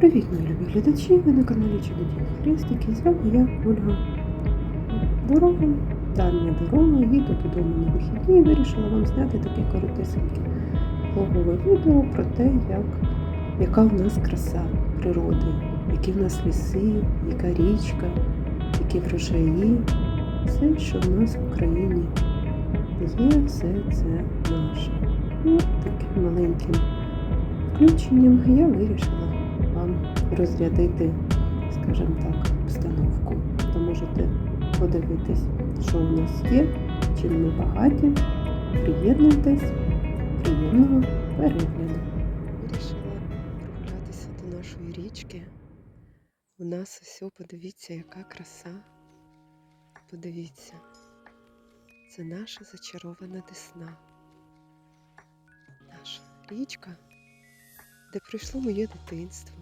Привіт, мої любі глядачі! Ви на каналі Чудодійні Хрестики. З вами я, Ольга. Дорога, дальня дорога, їду додому на вихідні і вирішила вам зняти таке коротесеньке влогове відео про те, як, яка в нас краса природи, які в нас ліси, яка річка, які врожаї. Все, що в нас в Україні є, все це наше. І таким маленьким включенням я вирішила розрядити, скажімо так, обстановку. То можете подивитись, що у нас є, чим ми багаті. Приєднуйтесь, приємного перегляду. Вирішила прогулятися до нашої річки. У нас ось, подивіться, яка краса. Подивіться, це наша зачарована десна. Наша річка де пройшло моє дитинство,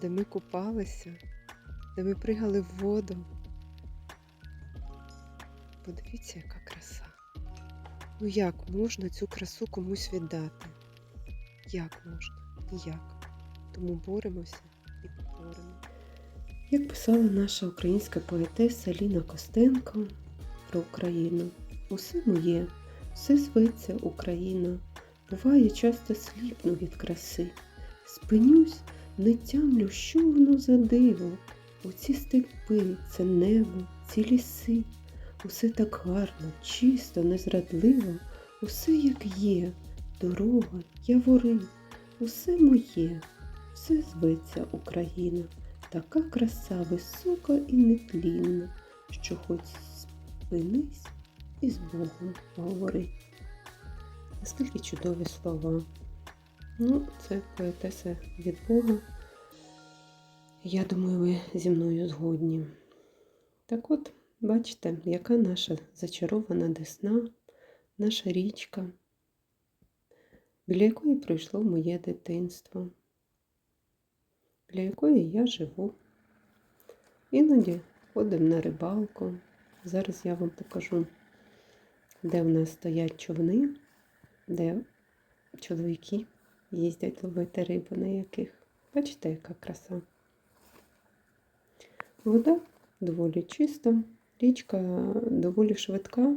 де ми купалися, де ми пригали в воду. Подивіться, яка краса. Ну як можна цю красу комусь віддати? Як можна? Ніяк. Тому боремося і поборемо. Як писала наша українська поетеса Ліна Костенко про Україну, усе моє, все зветься Україна. Буває, часто сліпну від краси. Спинюсь, не тямлю, що воно за диво. Оці степи, це небо, ці ліси. Усе так гарно, чисто, незрадливо, усе як є, дорога, явори, усе моє, все зветься Україна, така краса висока і нетлінна, що хоч спинись і з Богом говори. Наскільки чудові слова. Ну, це поетеса від Бога. Я думаю, ви зі мною згодні. Так от, бачите, яка наша зачарована десна, наша річка, біля якої пройшло моє дитинство, біля якої я живу. Іноді ходимо на рибалку. Зараз я вам покажу, де в нас стоять човни де чоловіки їздять ловити рибу на яких. Бачите, яка краса. Вода доволі чиста, річка доволі швидка,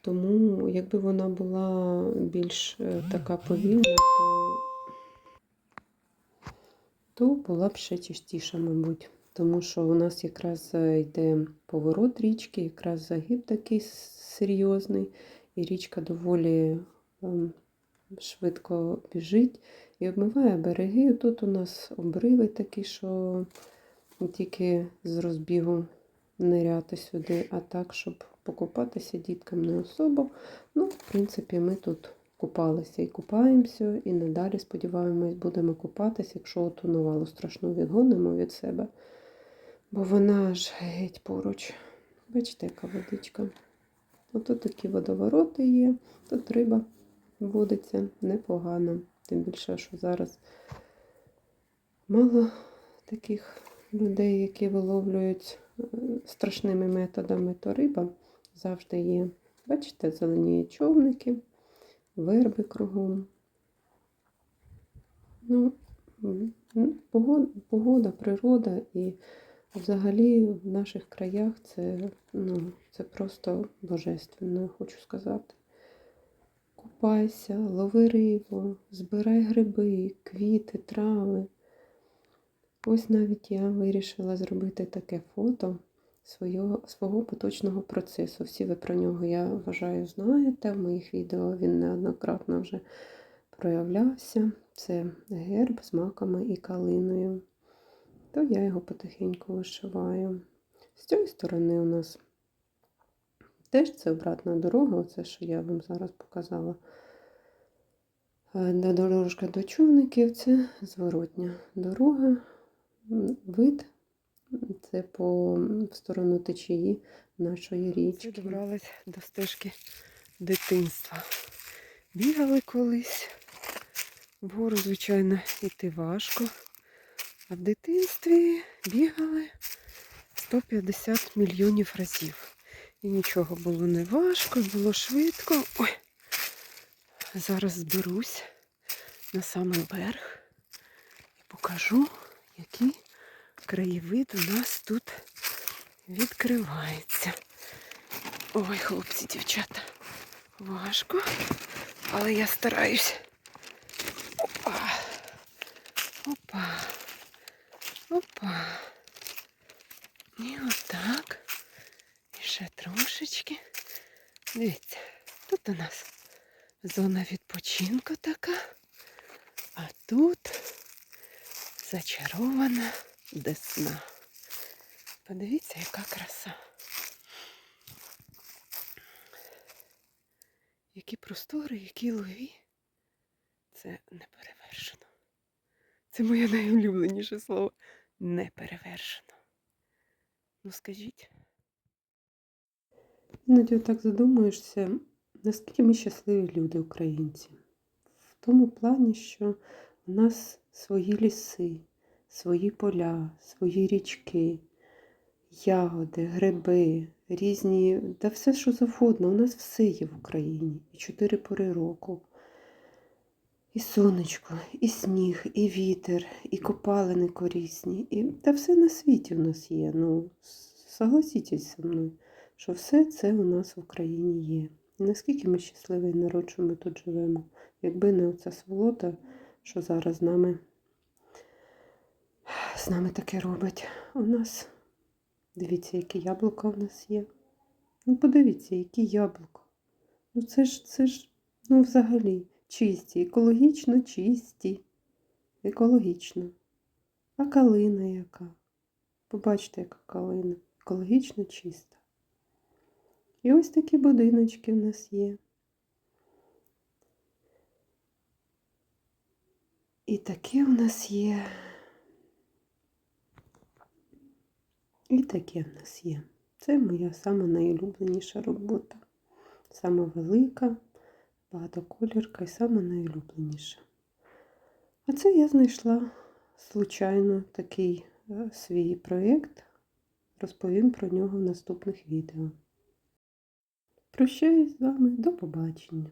тому якби вона була більш е, така повільна, то, то була б ще чистіша, мабуть. Тому що у нас якраз е, йде поворот річки, якраз загиб такий серйозний, і річка доволі Ем, швидко біжить і обмиває береги. Тут у нас обриви такі, що тільки з розбігу ниряти сюди, а так, щоб покупатися діткам не особо. Ну, в принципі, ми тут купалися і купаємося, і надалі, сподіваємось, будемо купатися, якщо оту навалу страшну відгонимо від себе. Бо вона ж геть поруч. Бачите, яка водичка. Ото такі водовороти є, тут риба водиться непогано. Тим більше, що зараз мало таких людей, які виловлюють е, страшними методами, то риба завжди є. Бачите, зеленіють човники, верби кругом. Ну, погода, природа і взагалі в наших краях це, ну, це просто божественно, хочу сказати. Купайся, лови рибу, збирай гриби, квіти, трави. Ось навіть я вирішила зробити таке фото свого, свого поточного процесу. Всі ви про нього, я вважаю, знаєте. В моїх відео він неоднократно вже проявлявся. Це герб з маками і калиною. То я його потихеньку вишиваю. З цієї сторони у нас Теж це обратна дорога, оце, що я вам зараз показала. Е, дорожка до човників це зворотня дорога, вид, це по в сторону течії нашої річки. Це до стежки дитинства. Бігали колись. Вгору, звичайно, йти важко. А в дитинстві бігали 150 мільйонів разів. І нічого було не важко, було швидко. Ой, зараз зберусь на самий берег покажу, який краєвид у нас тут відкривається. Ой, хлопці, дівчата, важко, але я стараюсь. Опа. Опа. Опа. І отак. Трошечки. Дивіться, тут у нас зона відпочинку така, а тут зачарована десна. Подивіться, яка краса. Які простори, які луги. Це неперевершено. Це моє найулюбленіше слово. Неперевершено. Ну скажіть. Іноді так задумуєшся, наскільки ми щасливі люди, українці. В тому плані, що у нас свої ліси, свої поля, свої річки, ягоди, гриби, різні, та все, що завгодно. У нас все є в Україні. І чотири пори року. І сонечко, і сніг, і вітер, і копалини корисні, і та все на світі в нас є. Ну, согласітесь зі мною, що все це у нас в Україні є. І наскільки ми щасливий народ, що ми тут живемо. Якби не оця сволота, що зараз з нами, з нами таке робить. У нас, дивіться, які яблука в нас є. Ну, подивіться, які яблука. Ну це ж, це ж, ну взагалі чисті, екологічно чисті. Екологічно. А калина яка? Побачите, яка калина. Екологічно чиста. І ось такі будиночки в нас є. І таке в нас є. І таке в нас є. Це моя сама найулюбленіша робота. Сама велика багатоколірка і саме найулюбленіша. А це я знайшла случайно такий е, свій проєкт. Розповім про нього в наступних відео. Прощаюсь з вами, до побачення!